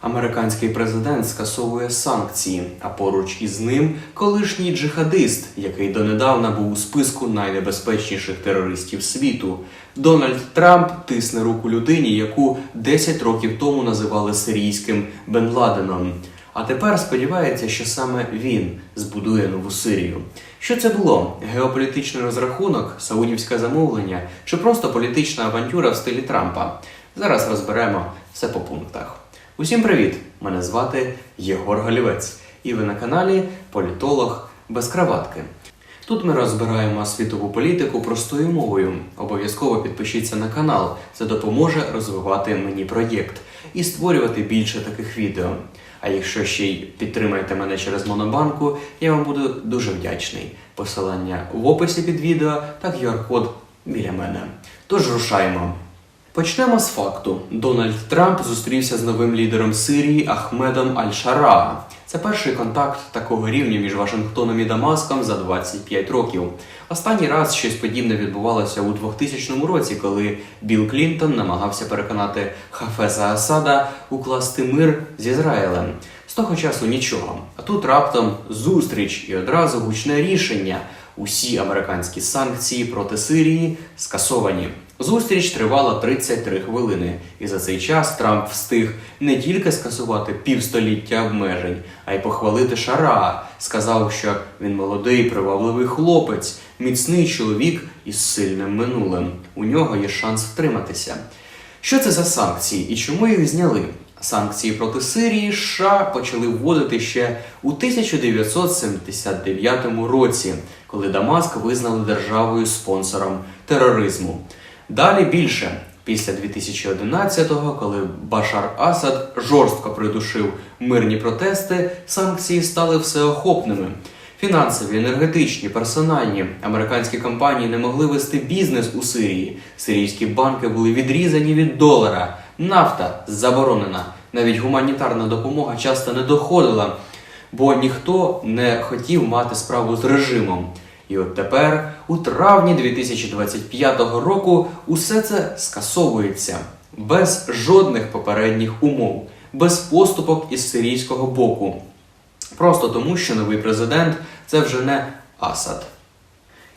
Американський президент скасовує санкції, а поруч із ним колишній джихадист, який донедавна був у списку найнебезпечніших терористів світу. Дональд Трамп тисне руку людині, яку 10 років тому називали сирійським Бен Ладеном. А тепер сподівається, що саме він збудує нову Сирію. Що це було? Геополітичний розрахунок, саудівське замовлення чи просто політична авантюра в стилі Трампа? Зараз розберемо все по пунктах. Усім привіт! Мене звати Єгор Голівець, і ви на каналі Політолог без краватки. Тут ми розбираємо світову політику простою мовою. Обов'язково підпишіться на канал, це допоможе розвивати мені проєкт і створювати більше таких відео. А якщо ще й підтримаєте мене через Монобанку, я вам буду дуже вдячний. Посилання в описі під відео та QR-код біля мене. Тож рушаємо. Почнемо з факту. Дональд Трамп зустрівся з новим лідером Сирії Ахмедом Аль-Шара. Це перший контакт такого рівня між Вашингтоном і Дамаском за 25 років. Останній раз щось подібне відбувалося у 2000 році, коли Білл Клінтон намагався переконати Хафеза Асада укласти мир з Ізраїлем. З того часу нічого. А тут раптом зустріч і одразу гучне рішення. Усі американські санкції проти Сирії скасовані. Зустріч тривала 33 хвилини, і за цей час Трамп встиг не тільки скасувати півстоліття обмежень, а й похвалити Шара. Сказав, що він молодий, привабливий хлопець, міцний чоловік із сильним минулим. У нього є шанс втриматися. Що це за санкції і чому їх зняли? Санкції проти Сирії США почали вводити ще у 1979 році, коли Дамаск визнали державою спонсором тероризму. Далі більше. Після 2011-го, коли Башар Асад жорстко придушив мирні протести, санкції стали всеохопними. Фінансові, енергетичні, персональні американські компанії не могли вести бізнес у Сирії. Сирійські банки були відрізані від долара. Нафта заборонена. Навіть гуманітарна допомога часто не доходила, бо ніхто не хотів мати справу з режимом. І от тепер, у травні 2025 року, усе це скасовується без жодних попередніх умов, без поступок із сирійського боку. Просто тому, що новий президент це вже не Асад.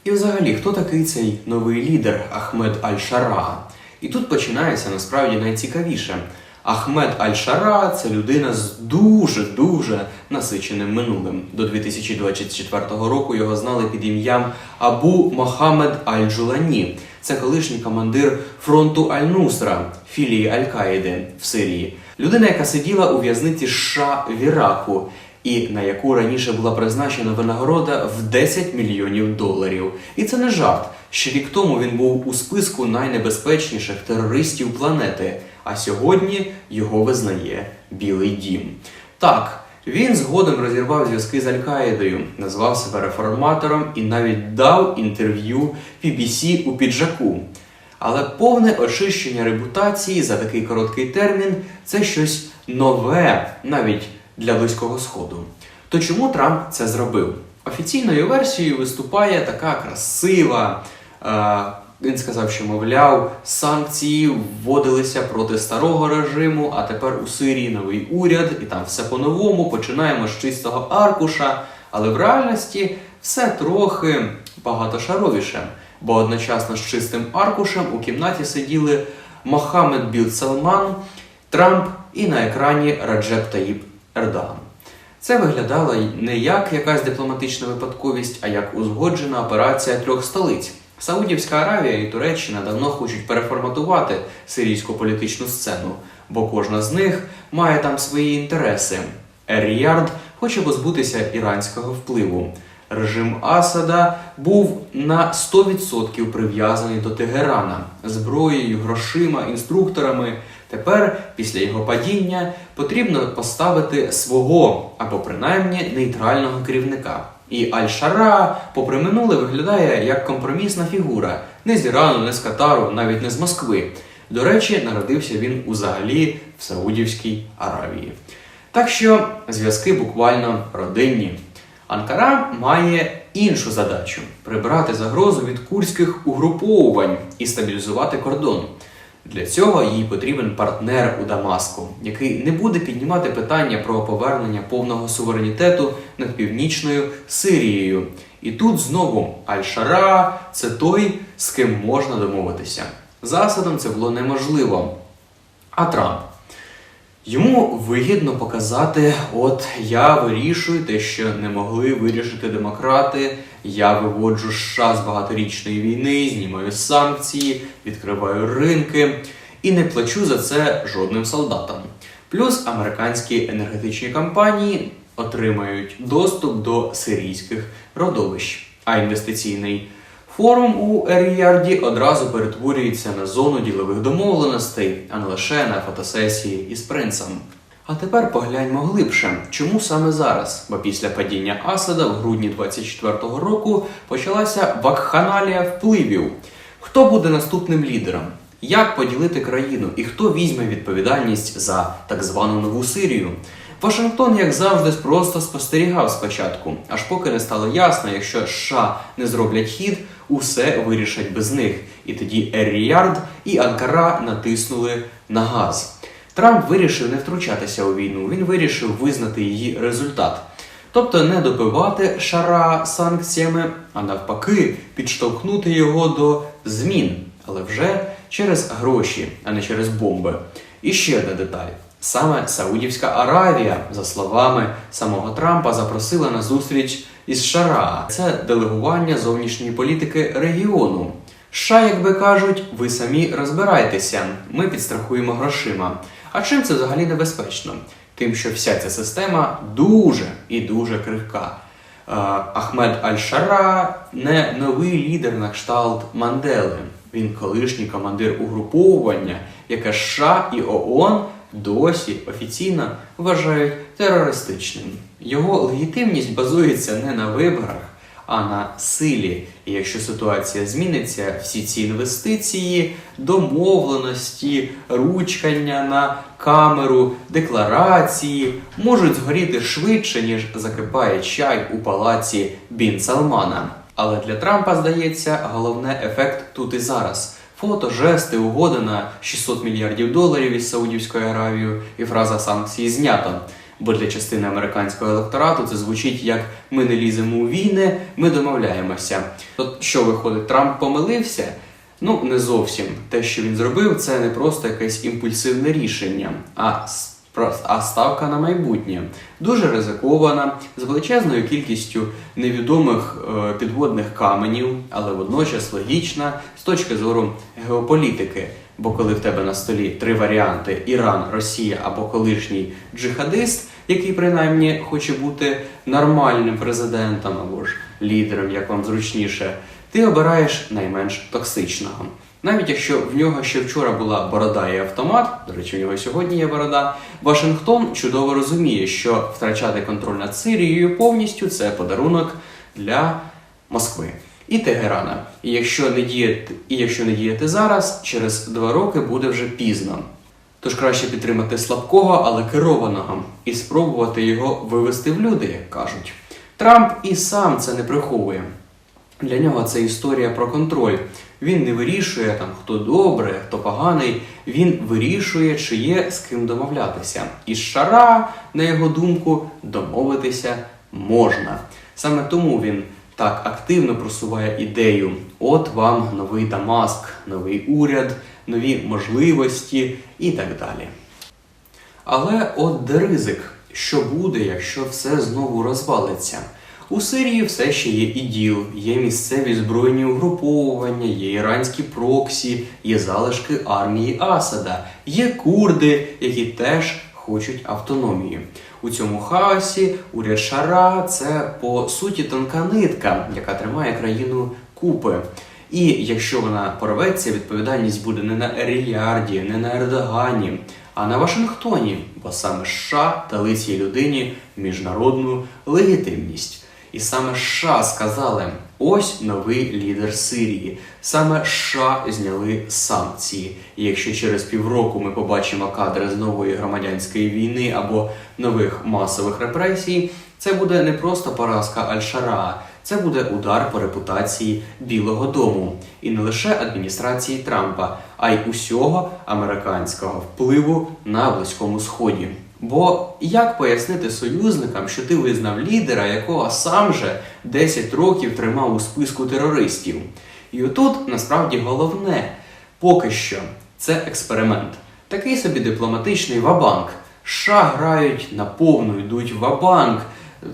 І взагалі, хто такий цей новий лідер Ахмед Аль-Шара? І тут починається насправді найцікавіше. Ахмед Аль-Шара це людина з дуже-дуже насиченим минулим. До 2024 року його знали під ім'ям Абу Мохаммед Аль-Джулані. Це колишній командир фронту Аль-Нусра, філії Аль-Каїди в Сирії. Людина, яка сиділа у в'язниці США в Іраку і на яку раніше була призначена винагорода в 10 мільйонів доларів. І це не жарт. Ще рік тому він був у списку найнебезпечніших терористів планети, а сьогодні його визнає Білий Дім. Так, він згодом розірвав зв'язки з Аль-Каїдою, назвав себе реформатором і навіть дав інтерв'ю BBC у піджаку. Але повне очищення репутації за такий короткий термін це щось нове навіть для Близького Сходу. То чому Трамп це зробив? Офіційною версією виступає така красива. Е, він сказав, що, мовляв, санкції вводилися проти старого режиму, а тепер у Сирії новий уряд, і там все по-новому, починаємо з чистого аркуша. Але в реальності все трохи багатошаровіше, бо одночасно з чистим аркушем у кімнаті сиділи Мохаммед Біл Салман, Трамп і на екрані Раджеп Таїб Ердоган. Це виглядало не як якась дипломатична випадковість, а як узгоджена операція трьох столиць. Саудівська Аравія і Туреччина давно хочуть переформатувати сирійську політичну сцену, бо кожна з них має там свої інтереси. Ер-Ріярд хоче позбутися іранського впливу. Режим Асада був на 100% прив'язаний до Тегерана зброєю, грошима, інструкторами. Тепер, після його падіння, потрібно поставити свого або принаймні нейтрального керівника. І Аль-Шара, попри минуле, виглядає як компромісна фігура не з Ірану, не з Катару, навіть не з Москви. До речі, народився він взагалі в Саудівській Аравії. Так що зв'язки буквально родинні. Анкара має іншу задачу прибрати загрозу від курських угруповувань і стабілізувати кордон. Для цього їй потрібен партнер у Дамаску, який не буде піднімати питання про повернення повного суверенітету над північною Сирією. І тут знову Аль-Шара це той, з ким можна домовитися. За Асадом це було неможливо. А Трамп Йому вигідно показати, от я вирішую те, що не могли вирішити демократи. Я виводжу США з багаторічної війни, знімаю санкції, відкриваю ринки і не плачу за це жодним солдатам. Плюс американські енергетичні компанії отримають доступ до сирійських родовищ, а інвестиційний Форум у Еріярді одразу перетворюється на зону ділових домовленостей, а не лише на фотосесії із принцем. А тепер погляньмо глибше, чому саме зараз? Бо після падіння Асада в грудні 24-го року почалася вакханалія впливів. Хто буде наступним лідером? Як поділити країну і хто візьме відповідальність за так звану нову Сирію? Вашингтон, як завжди, просто спостерігав спочатку, аж поки не стало ясно, якщо США не зроблять хід, усе вирішать без них. І тоді Ер-Ріярд і Анкара натиснули на газ. Трамп вирішив не втручатися у війну, він вирішив визнати її результат. Тобто не добивати шара санкціями, а навпаки, підштовхнути його до змін, але вже через гроші, а не через бомби. І ще одна деталь. Саме Саудівська Аравія, за словами самого Трампа, запросила на зустріч із Шара. Це делегування зовнішньої політики регіону. США, як би кажуть, ви самі розбирайтеся, ми підстрахуємо грошима. А чим це взагалі небезпечно? Тим, що вся ця система дуже і дуже крихка. Е, Ахмед Аль-Шара не новий лідер на кшталт Мандели. Він колишній командир угруповування, яке США і ООН досі офіційно вважають терористичним. Його легітимність базується не на виборах, а на силі. І якщо ситуація зміниться, всі ці інвестиції, домовленості, ручкання на камеру, декларації можуть згоріти швидше, ніж закипає чай у палаці Бін Салмана. Але для Трампа здається головне ефект тут і зараз. Фото, жести, угода на 600 мільярдів доларів із Саудівською Аравією і фраза санкції знято. Бо для частини американського електорату це звучить як ми не ліземо у війни, ми домовляємося. От що виходить, Трамп помилився? Ну не зовсім. Те, що він зробив, це не просто якесь імпульсивне рішення, а а ставка на майбутнє дуже ризикована, з величезною кількістю невідомих е, підводних каменів, але водночас логічна з точки зору геополітики. Бо коли в тебе на столі три варіанти: Іран, Росія або колишній джихадист, який принаймні хоче бути нормальним президентом або ж лідером, як вам зручніше, ти обираєш найменш токсичного. Навіть якщо в нього ще вчора була борода і автомат, до речі, в нього сьогодні є борода, Вашингтон чудово розуміє, що втрачати контроль над Сирією повністю це подарунок для Москви і Тегерана. І якщо не діяти, і якщо не діяти зараз, через два роки буде вже пізно. Тож краще підтримати слабкого, але керованого, і спробувати його вивести в люди, як кажуть. Трамп і сам це не приховує. Для нього це історія про контроль. Він не вирішує там, хто добре, хто поганий. Він вирішує, чи є з ким домовлятися. І шара, на його думку, домовитися можна. Саме тому він так активно просуває ідею: от вам новий Дамаск, новий уряд, нові можливості і так далі. Але от де ризик, що буде, якщо все знову розвалиться? У Сирії все ще є іділ, є місцеві збройні угруповування, є іранські проксі, є залишки армії Асада, є курди, які теж хочуть автономії. У цьому хаосі уряд Шара це по суті тонка нитка, яка тримає країну купи. І якщо вона порветься, відповідальність буде не на Еріарді, не на Ердогані, а на Вашингтоні, бо саме США дали цій людині міжнародну легітимність. І саме США сказали: ось новий лідер Сирії. Саме США зняли санкції. І якщо через півроку ми побачимо кадри з нової громадянської війни або нових масових репресій, це буде не просто поразка Аль-Шара, Це буде удар по репутації Білого Дому і не лише адміністрації Трампа, а й усього американського впливу на Близькому Сході. Бо як пояснити союзникам, що ти визнав лідера, якого сам же 10 років тримав у списку терористів? І отут насправді головне, поки що це експеримент. Такий собі дипломатичний вабанк. США грають на повну, йдуть в вабанк,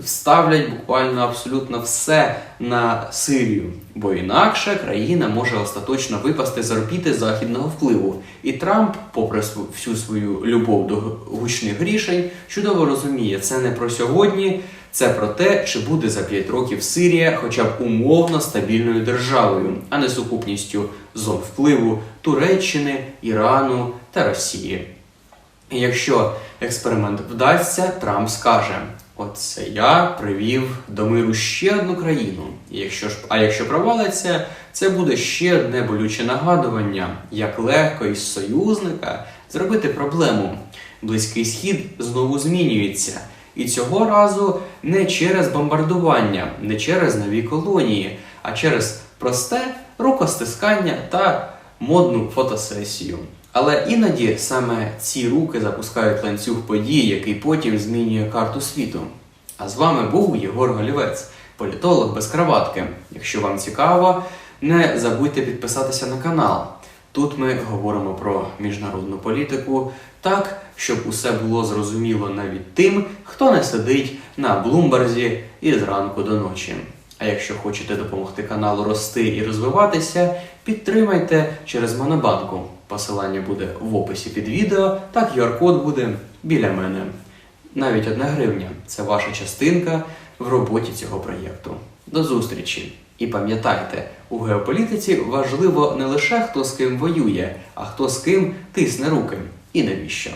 ставлять буквально абсолютно все на Сирію, бо інакше країна може остаточно випасти з орбіти західного впливу. І Трамп, попри всю свою любов до гучних рішень, чудово розуміє, це не про сьогодні, це про те, чи буде за 5 років Сирія хоча б умовно стабільною державою, а не сукупністю зон впливу Туреччини, Ірану та Росії. Якщо експеримент вдасться, Трамп скаже: Оце я привів до миру ще одну країну. І якщо ж, а якщо провалиться, це буде ще одне болюче нагадування, як легко із союзника зробити проблему. Близький схід знову змінюється. І цього разу не через бомбардування, не через нові колонії, а через просте рукостискання та модну фотосесію. Але іноді саме ці руки запускають ланцюг подій, який потім змінює карту світу. А з вами був Єгор Голівець, політолог без краватки. Якщо вам цікаво, не забудьте підписатися на канал. Тут ми говоримо про міжнародну політику так, щоб усе було зрозуміло навіть тим, хто не сидить на Блумберзі і зранку до ночі. А якщо хочете допомогти каналу рости і розвиватися, підтримайте через Монобанку. Посилання буде в описі під відео, та QR-код буде біля мене. Навіть одна гривня це ваша частинка в роботі цього проєкту. До зустрічі! І пам'ятайте, у геополітиці важливо не лише хто з ким воює, а хто з ким тисне руки і навіщо.